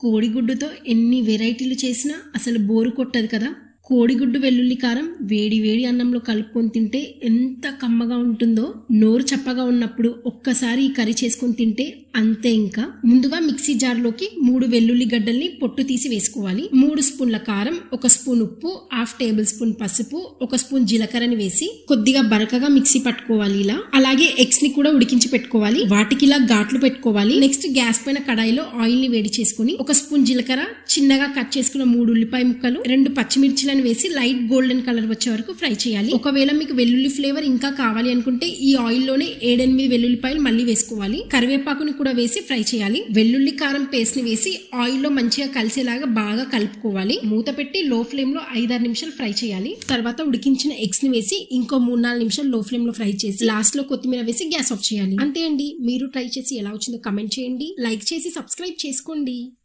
కోడిగుడ్డుతో ఎన్ని వెరైటీలు చేసినా అసలు బోరు కొట్టదు కదా. కోడిగుడ్డు వెల్లుల్లి కారం వేడి వేడి అన్నంలో కలుపుకొని తింటే ఎంత కమ్మగా ఉంటుందో. నోరు చప్పగా ఉన్నప్పుడు ఒక్కసారి ఈ కర్రీ చేసుకొని తింటే అంతే ఇంకా. ముందుగా మిక్సీ జార్లోకి మూడు వెల్లుల్లి గడ్డల్ని పొట్టు తీసి వేసుకోవాలి. మూడు స్పూన్ల కారం ఒక స్పూన్ ఉప్పు హాఫ్ టేబుల్ స్పూన్ పసుపు ఒక స్పూన్ జీలకర్రని వేసి కొద్దిగా బరకగా మిక్సీ పట్టుకోవాలి ఇలా. అలాగే ఎగ్స్ని కూడా ఉడికించి పెట్టుకోవాలి. వాటికి ఇలా ఘాట్లు పెట్టుకోవాలి. నెక్స్ట్ గ్యాస్ పైన కడాయిలో ఆయిల్ని వేడి చేసుకుని ఒక స్పూన్ జీలకర్ర చిన్నగా కట్ చేసుకున్న మూడు ఉల్లిపాయ ముక్కలు రెండు పచ్చిమిర్చిలను వేసి లైట్ గోల్డెన్ కలర్ వచ్చే వరకు ఫ్రై చేయాలి. ఒకవేళ మీకు వెల్లుల్లి ఫ్లేవర్ ఇంకా కావాలి అనుకుంటే ఈ ఆయిల్లోనే ఏడెనిమిది వెల్లుల్లిపాయలు మళ్ళీ వేసుకోవాలి. కరివేపాకుని కూడా వేసి ఫ్రై చేయాలి. వెల్లుల్లి కారం పేస్ట్ని వేసి ఆయిల్లో మంచిగా కలిసేలాగా బాగా కలుపుకోవాలి. మూత పెట్టి లో ఫ్లేమ్లో ఐదారు నిమిషాలు ఫ్రై చేయాలి. తర్వాత ఉడికించిన ఎగ్స్ని వేసి ఇంకో మూడు నాలుగు నిమిషాలు లో ఫ్లేమ్లో ఫ్రై చేసి లాస్ట్లో కొత్తిమీర వేసి గ్యాస్ ఆఫ్ చేయాలి. అంతే అండి. మీరు ట్రై చేసి ఎలా వచ్చిందో కమెంట్ చేయండి. లైక్ చేసి సబ్స్క్రైబ్ చేసుకోండి.